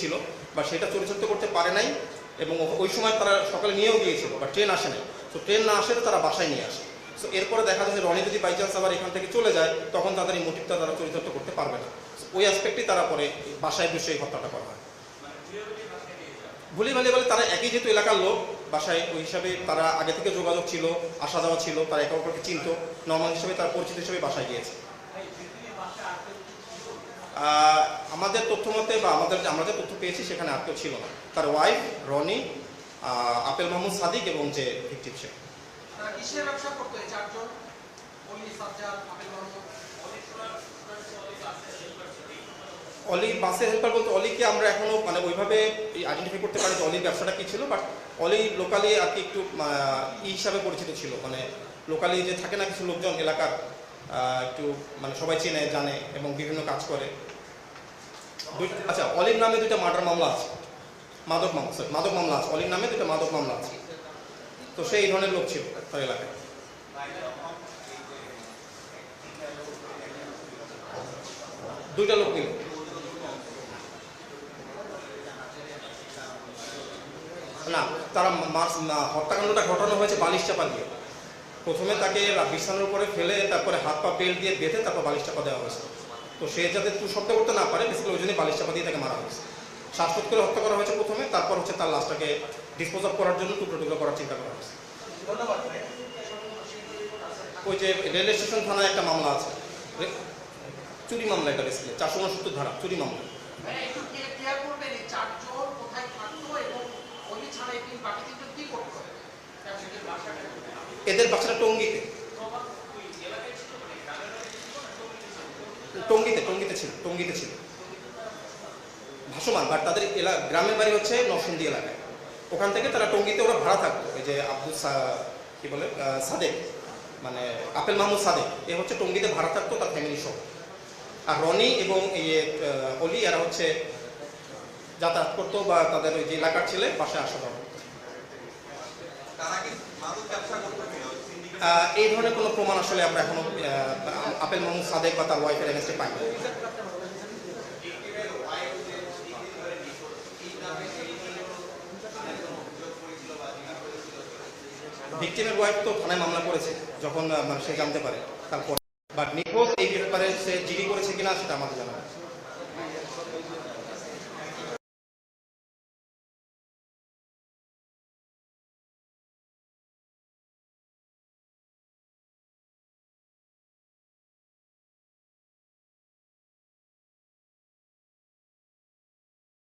ছিল বা সেটা চরিতার্থ করতে পারে নাই, এবং ওই সময় তারা সকালে নিয়েও গিয়েছিল, বা ট্রেন আসে নাই। তো ট্রেন না আসে তো তারা বাসায় নিয়ে আসে। সো এরপরে দেখা যাচ্ছে রনি যদি বাই চান্স আবার এখান থেকে চলে যায়, তখন তাদের এই মোটিভটা তারা চরিতার্থ করতে পারবে না। ওই অ্যাসপেক্টে তারা পরে বাসায় বসে এই হত্যাটা করা হয়। ভুলি ভালি বলে তারা একই যেহেতু এলাকার লোক, বাসায় ওই হিসাবে তারা আগে থেকে যোগাযোগ ছিল আসা যাওয়া ছিল, তারা একে অপরকে চিনত। নর্মাল হিসেবে তার পরিচিত হিসেবে বাসায় গিয়েছে। আমাদের তথ্য মতে বা আমাদের আমরা যে তথ্য পেয়েছি সেখানে আর কেউ ছিল না। তার ওয়াইফ রনি আপেল মাহমুদ সাদিক এবং যে ভিক্টিম সে। অলি বাসে হেল্পার বলতে অলিকে আমরা এখনও মানে ওইভাবে আইডেন্টিফাই করতে পারি যে অলির ব্যবসাটা কি ছিল বাট অলি লোকালি আর কি একটু ই হিসাবে পরিচিত ছিল। মানে লোকালি যে থাকে না কিছু লোকজন এলাকার একটু মানে সবাই চেনে জানে এবং বিভিন্ন কাজ করে। আচ্ছা অলির নামে দুইটা মার্ডার মামলা আছে। মাদক মামলা sorry, মাদক মামলা আছে। অলির নামে দুইটা মাদক মামলা আছে। তো সেই ধরনের লোক ছিল তার এলাকায়। দুইটা লোক না তারা হত্যাকাণ্ডটা ঘটানো হয়েছে বালিশ চাপা দিয়ে। প্রথমে তাকে বিছানার উপরে ফেলে তারপরে হাত পা বেল দিয়ে বেঁধে তারপর বালিশ চাপা দেওয়া হয়েছে। তো সে যাতে তুই শব্দ করতে না পারে বেসিক্যালি ওই জন্যই বালিশ চাপা দিয়ে তাকে মারা হয়েছে। শ্বাসরোধ করে হত্যা করা হয়েছে প্রথমে তারপর হচ্ছে তার লাশটাকে ডিসপোজ অফ করার জন্য টুকরো টুকরো করার চিন্তা করা হয়েছে। ওই যে রেলওয়ে স্টেশন থানায় একটা মামলা আছে। চুরি মামলা এটা বেসিক্যালি চারশো উনসত্তর ধারা চুরি মামলা। মানে একটু ক্লিয়ার করবেন এই চারজন কোথায় থাকতো এবং অলি ছাড়া এই তিন বাকি তিনজন কি করতো ব্যবসায়ীদের বাসাটা এদের বাচ্চাটা টঙ্গিতে টঙ্গিতে টঙ্গিতে ছিল টঙ্গিতে ছিল। ভাসমান বাট তাদের এলা, গ্রামের বাড়ি হচ্ছে নরসিংদী এলাকায়। ওখান থেকে তারা টঙ্গিতে ওরা ভাড়া থাকতো, এই যে আব্দুল কি বলে সাদেক মানে আপেল মাহমুদ সাদেক, এ হচ্ছে টঙ্গিতে ভাড়া থাকতো তার ফ্যামিলি সহ। আর রনি এবং ইয়ে অলি, এরা হচ্ছে যাতায়াত করতো বা তাদের ওই যে এলাকার ছেলে বাসায় আসা যাওয়া এই ধরনের কোনো প্রমাণ আসলে আমরা এখনও আপেল মাহমুদ সাদেক বা তার ওয়াইফের এগেনস্টে পাই। ভিকটিমের ওয়াইফ তো থানায় মামলা করেছে, যখন মানে সে জানতে পারে, তারপর বাট নিখোঁজ এই ব্যাপারে সে জিডি করেছে কিনা সেটা আমাদের জানা।